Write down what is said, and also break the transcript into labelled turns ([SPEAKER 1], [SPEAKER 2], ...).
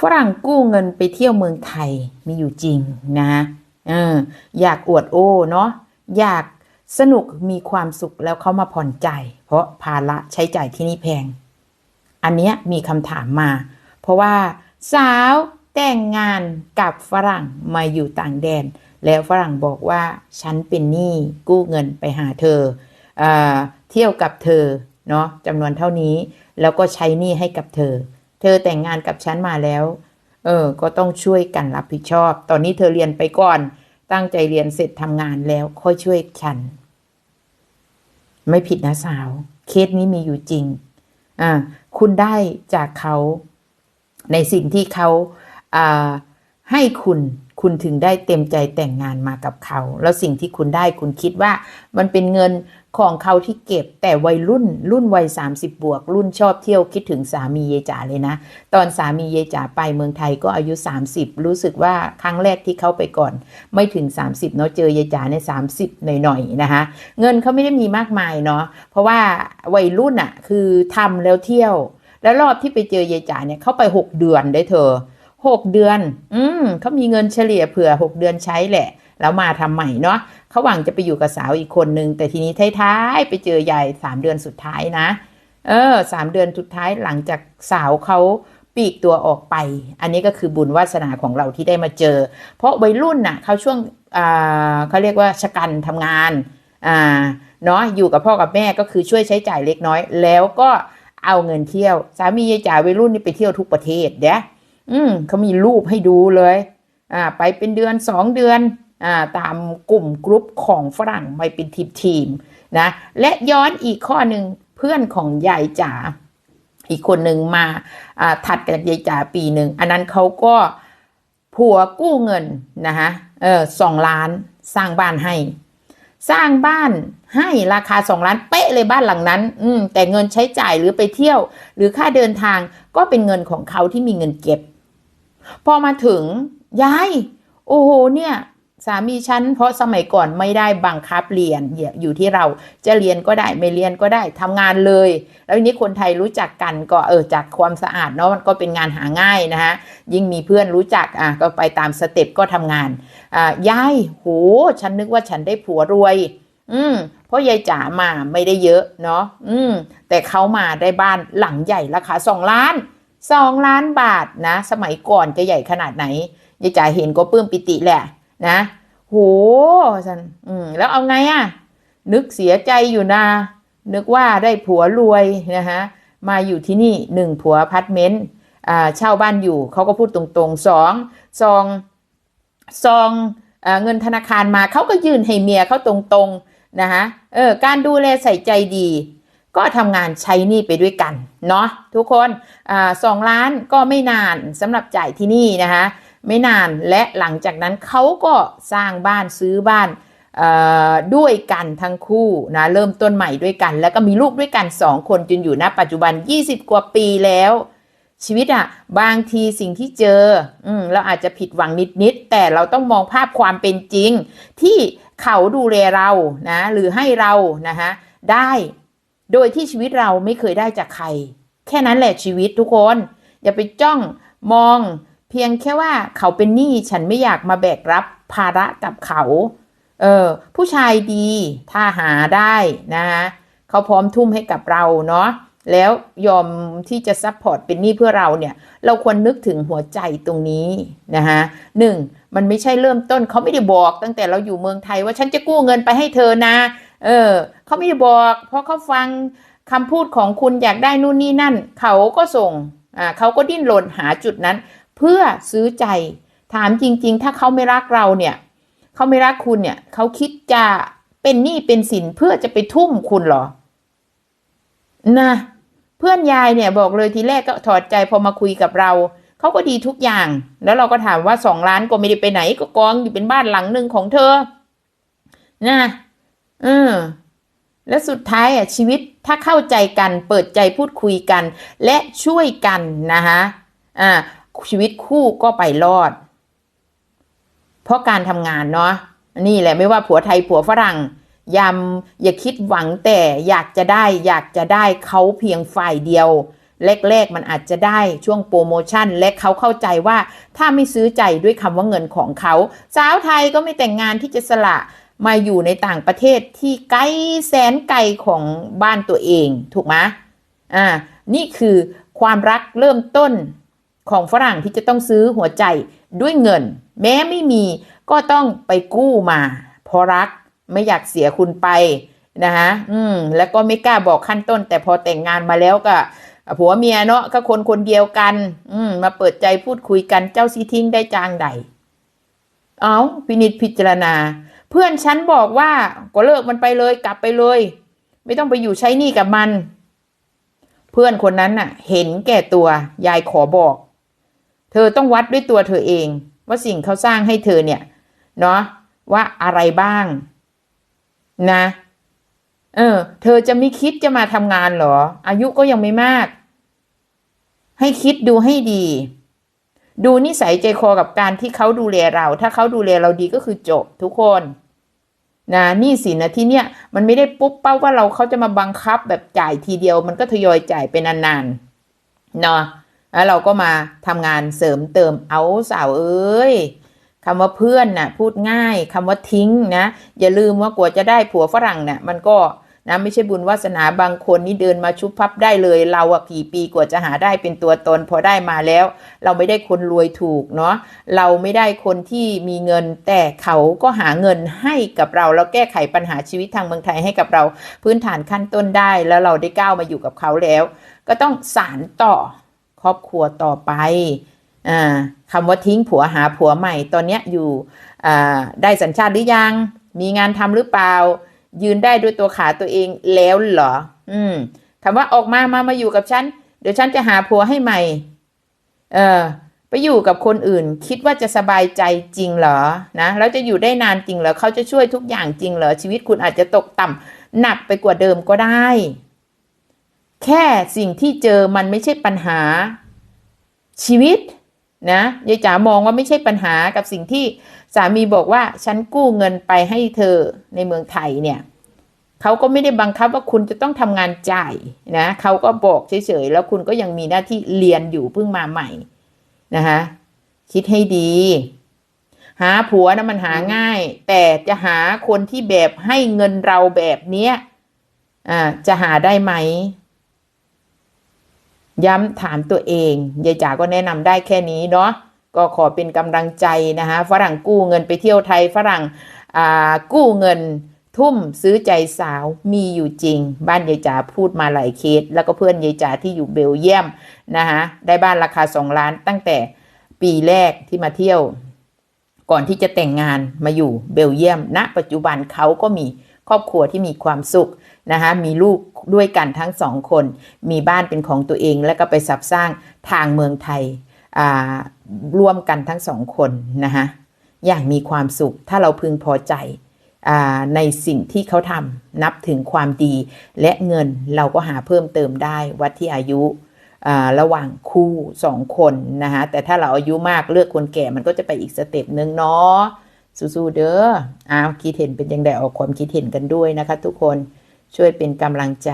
[SPEAKER 1] ฝรั่งกู้เงินไปเที่ยวเมืองไทยมีอยู่จริงนะเอออยากอวดโอ้เนาะอยากสนุกมีความสุขแล้วเขามาผ่อนใจ เพราะภาระใช้จ่ายที่นี่แพง อันเนี้ยมีคำถามมา เพราะว่าสาวแต่งงานกับฝรั่งมาอยู่ต่างแดน แล้วฝรั่งบอกว่าฉันเป็นหนี้กู้เงินไปหาเธอเออเที่ยวกับเธอเนาะจำนวนเท่านี้ แล้วก็ใช้หนี้ให้กับเธอ เธอแต่งงานกับฉันมาแล้ว เออ ก็ต้องช่วยกันรับผิดชอบ ตอนนี้เธอเรียนไปก่อน ตั้งใจเรียนเสร็จทำงานแล้วค่อยช่วยฉัน ไม่ผิดนะสาว เคสนี้มีอยู่จริง อ่า คุณได้จากเขา ในสิ่งที่เขา อ่า ให้คุณ คุณถึงได้เต็มใจแต่งงานมากับเขา แล้วสิ่งที่คุณได้คุณคิดว่า มันเป็นเงินของเขาที่เก็บแต่วัยรุ่น รุ่นวัย 30 บวก รุ่นชอบเที่ยวคิดถึงสามีเยจ๋าเลยนะ ตอนสามีเยจ๋าไปเมืองไทยก็อายุ 30 รู้สึกว่าครั้งแรกที่เขาไปก่อน ไม่ถึง 30 เนาะเจอยายจ๋าใน 30 หน่อยๆนะคะเงินเขาไม่ได้มีมากมายเนาะเพราะว่าวัยรุ่นอะคือทำแล้วเที่ยว แล้วรอบที่ไปเจอยายจ๋าเนี่ยเขาไป 6 เดือนได้เธอ 6เดือน อืมเขามีเงินเฉลี่ยเผื่อ6เดือนใช้แหละ แล้วมาทำใหม่เนาะเขาหวังจะไปอยู่กับสาวอีกคนนึง แต่ทีนี้ท้ายๆไปเจอยายสามเดือนสุดท้ายนะ เออสามเดือนสุดท้ายหลังจากสาวเขาปีกตัวออกไป อันนี้ก็คือบุญวาสนาของเราที่ได้มาเจอ เพราะวัยรุ่นน่ะเขาช่วงเขาเรียกว่าชะกันทำงานอ่าเนาะอยู่กับพ่อกับแม่ก็คือช่วยใช้จ่ายเล็กน้อย แล้วก็เอาเงินเที่ยว สามียายจ๋าวัยรุ่นนี่ไปเที่ยวทุกประเทศเด้ อืมเขามีรูปให้ดูเลย อ่า ไปเป็นเดือนสองเดือนอ่าตามกลุ่มกรุ๊ปของฝรั่งไปเป็นทีมทีมนะและย้อนอีกข้อหนึ่งเพื่อนของยายจ๋าอีกคนหนึ่งมาอ่าถัดกับยายจ๋าปีหนึ่ง อันนั้นเขาก็ผัวกู้เงินนะคะเออสองล้านสร้างบ้านให้ สร้างบ้านให้ราคาสองล้านเป๊ะเลยบ้านหลังนั้น อืมแต่เงินใช้จ่ายหรือไปเที่ยว หรือค่าเดินทางก็เป็นเงินของเขาที่มีเงินเก็บ พอมาถึงยาย โอ้โหเนี่ยสามีฉันเพราะสมัยก่อนไม่ได้บังคับเรียนอยู่ที่เราจะเรียนก็ได้ไม่เรียนก็ได้ทำงานเลย แล้วทีนี้คนไทยรู้จักกันก็เออจากความสะอาดเนาะมันก็เป็นงานหาง่ายนะฮะยิ่งมีเพื่อนรู้จักอะก็ไปตามสเต็ปก็ทำงานอ่ายายโหฉันนึกว่าฉันได้ผัวรวย อืมเพราะยายจ๋ามาไม่ได้เยอะเนาะอืมแต่เขามาได้บ้านหลังใหญ่ราคาสองล้าน สองล้านบาทนะ สมัยก่อนจะใหญ่ขนาดไหนยายจ๋าเห็นก็ปลื้มปิติแหละ นะโหสันอืมแล้วเอาไงอะนึกเสียใจอยู่นะ นึกว่าได้ผัวรวยนะฮะมาอยู่ที่นี่หนึ่งผัวพาร์ตเมนต์อ่าเช่าบ้านอยู่เขาก็พูดตรงๆสองซองซองเอเงินธนาคารมาเขาก็ยื่นให้เมียเขาตรงๆนะฮะเออการดูแลใส่ใจดี ก็ทำงานใช้หนี่ไปด้วยกันเนาะทุกคนอ่าสองล้านก็ไม่นานสำหรับจ่ายที่นี่นะคะไม่นานและหลังจากนั้นเขาก็สร้างบ้านซื้อบ้านด้วยกันทั้งคู่นะเริ่มต้นใหม่ด้วยกัน แล้วก็มีลูกด้วยกันสองคนจนอยู่ณปัจจุบัน 20 กว่าปีแล้ว ชีวิตอะบางทีสิ่งที่เจออืมเราอาจจะผิดหวังนิดๆแต่เราต้องมองภาพความเป็นจริง ที่เขาดูแลเรานะหรือให้เรานะคะได้ โดยที่ชีวิตเราไม่เคยได้จากใคร แค่นั้นแหละชีวิตทุกคน อย่าไปจ้องมอง เพียงแค่ว่าเขาเป็นหนี้ฉันไม่อยากมาแบกรับภาระกับเขา เออผู้ชายดีถ้าหาได้นะคะเขาพร้อมทุ่มให้กับเราเนาะแล้วยอมที่จะซัพพอร์ตเป็นหนี้เพื่อเราเนี่ย เราควรนึกถึงหัวใจตรงนี้นะคะหนึ่งมันไม่ใช่เริ่มต้นเขาไม่ได้บอกตั้งแต่เราอยู่เมืองไทยว่าฉันจะกู้เงินไปให้เธอนะ เออเขาไม่บอกเพราะเขาฟังคำพูดของคุณอยากได้นู่นนี่นั่น เขาก็ส่งอ่าเขาก็ดิ้นรนหาจุดนั้น เพื่อซื้อใจถามจริง ๆ ถ้าเขาไม่รักเราเนี่ยเขาไม่รักคุณเนี่ยเขาคิดจะเป็นหนี้เป็นสินเพื่อจะไปทุ่มคุณเหรอ นะ เพื่อนยายเนี่ยบอกเลยทีแรกก็ถอดใจพอมาคุยกับเราเขาก็ดีทุกอย่าง แล้วเราก็ถามว่าสองล้านก็ไม่ได้ไปไหนก็กองอยู่เป็นบ้านหลังหนึ่งของเธอ นะ เออและสุดท้ายอะชีวิตถ้าเข้าใจกันเปิดใจพูดคุยกัน และช่วยกันนะคะอ่าชีวิตคู่ก็ไปรอด เพราะการทำงานเนาะนี่แหละไม่ว่าผัวไทยผัวฝรั่งยำอย่าคิดหวังแต่อยากจะได้ อยากจะได้เขาเพียงฝ่ายเดียวแรกๆมันอาจจะได้ช่วงโปรโมชั่น และเขาเข้าใจว่าถ้าไม่ซื้อใจด้วยคำว่าเงินของเขา สาวไทยก็ไม่แต่งงานที่จะสละ มาอยู่ในต่างประเทศที่ไกลแสนไกลของบ้านตัวเองถูกไหมอ่านี่คือความรักเริ่มต้นของฝรั่งที่จะต้องซื้อหัวใจด้วยเงิน แม้ไม่มีก็ต้องไปกู้มาเพราะรักไม่อยากเสียคุณไปนะคะอืม แล้วก็ไม่กล้าบอกขั้นต้น แต่พอแต่งงานมาแล้วก็ผัวเมียเนาะก็คนคนเดียวกัน อืม มาเปิดใจพูดคุยกันเจ้าซีทิ้งได้จางใด เอาพินิจพิจารณา เพื่อนฉันบอกว่าก็เลิกมันไปเลยกลับไปเลย ไม่ต้องไปอยู่ใช้หนี้กับมัน เพื่อนคนนั้นน่ะ เห็นแก่ตัวยายขอบอก เธอต้องวัดด้วยตัวเธอเอง ว่าสิ่งเขาสร้างให้เธอเนี่ยเนาะว่าอะไรบ้าง นะ เออ เธอจะไม่คิดจะมาทำงานเหรอ อายุก็ยังไม่มาก ให้คิดดูให้ดี ดูนิสัยใจคอกับการที่เขาดูแลเรา ถ้าเขาดูแลเราดีก็คือจบทุกคน นะนี่สินนะที่เนี้ยมันไม่ได้ปุ๊บเป้าว่าเราเขาจะมาบังคับแบบจ่ายทีเดียว มันก็ทยอยจ่ายเป็นนานๆเนาะแล้วเราก็มาทำงานเสริมเติมเอาสาวเอ้ยคำว่าเพื่อนน่ะพูดง่ายคำว่าทิ้งนะอย่าลืมว่ากว่าจะได้ผัวฝรั่งเนี่ยมันก็ นะไม่ใช่บุญวาสนาบางคนนี่เดินมาชุบพับได้เลย เราอะกี่ปีกว่าจะหาได้เป็นตัวตน พอได้มาแล้ว เราไม่ได้คนรวยถูกเนาะเราไม่ได้คนที่มีเงิน แต่เขาก็หาเงินให้กับเรา แล้วแก้ไขปัญหาชีวิตทางเมืองไทยให้กับเรา พื้นฐานขั้นต้นได้แล้วเราได้ก้าวมาอยู่กับเขาแล้ว ก็ต้องสารต่อครอบครัวต่อไปอ่าคำว่าทิ้งผัวหาผัวใหม่ตอนเนี้ยอยู่อ่าได้สัญชาติหรือยัง มีงานทำหรือเปล่า ยืนได้ด้วยตัวขาตัวเองแล้วเหรอ อืมคำว่าออกมามามาอยู่กับฉัน เดี๋ยวฉันจะหาผัวให้ใหม่ เออ ไปอยู่กับคนอื่น คิดว่าจะสบายใจจริงเหรอ นะแล้วจะอยู่ได้นานจริงเหรอ เขาจะช่วยทุกอย่างจริงเหรอ ชีวิตคุณอาจจะตกต่ำหนักไปกว่าเดิมก็ได้ แค่สิ่งที่เจอมันไม่ใช่ปัญหา ชีวิต นะยายจ๋ามองว่าไม่ใช่ปัญหากับสิ่งที่สามีบอกว่าฉันกู้เงินไปให้เธอในเมืองไทยเนี่ยเขาก็ไม่ได้บังคับว่าคุณจะต้องทำงานจ่ายนะเขาก็บอกเฉยๆแล้วคุณก็ยังมีหน้าที่เรียนอยู่เพิ่งมาใหม่นะคะคิดให้ดี หาผัวนะมันหาง่าย แต่จะหาคนที่แบบให้เงินเราแบบเนี้ยอ่าจะหาได้ไหม ย้ำถามตัวเองยายจ๋าก็แนะนำได้แค่นี้เนาะก็ขอเป็นกำลังใจนะคะฝรั่งกู้เงินไปเที่ยวไทยฝรั่งกู้เงินทุ่มซื้อใจสาวมีอยู่จริง บ้านยายจ๋าพูดมาหลายเคส แล้วก็เพื่อนยายจ๋าที่อยู่เบลเยียมนะคะได้บ้านราคาสองล้านตั้งแต่ปีแรกที่มาเที่ยว ก่อนที่จะแต่งงานมาอยู่เบลเยียมณปัจจุบันเขาก็มีครอบครัวที่มีความสุข นะคะมีลูกด้วยกันทั้งสองคน มีบ้านเป็นของตัวเอง แล้วก็ไปสับสร้างทางเมืองไทยร่วมกันทั้งสองคนนะคะอย่างมีความสุขถ้าเราพึงพอใจในสิ่งที่เขาทำนับถึงความดีและเงินเราก็หาเพิ่มเติมได้วัดที่อายุระหว่างคู่สองคนนะคะแต่ถ้าเราอายุมากเลือกคนแก่มันก็จะไปอีกสเต็ปหนึ่งเนาะสู้ๆเด้ออ้าวคิดเห็นเป็นยังไงออกความคิดเห็นกันด้วยนะคะทุกคน ช่วยเป็นกำลังใจ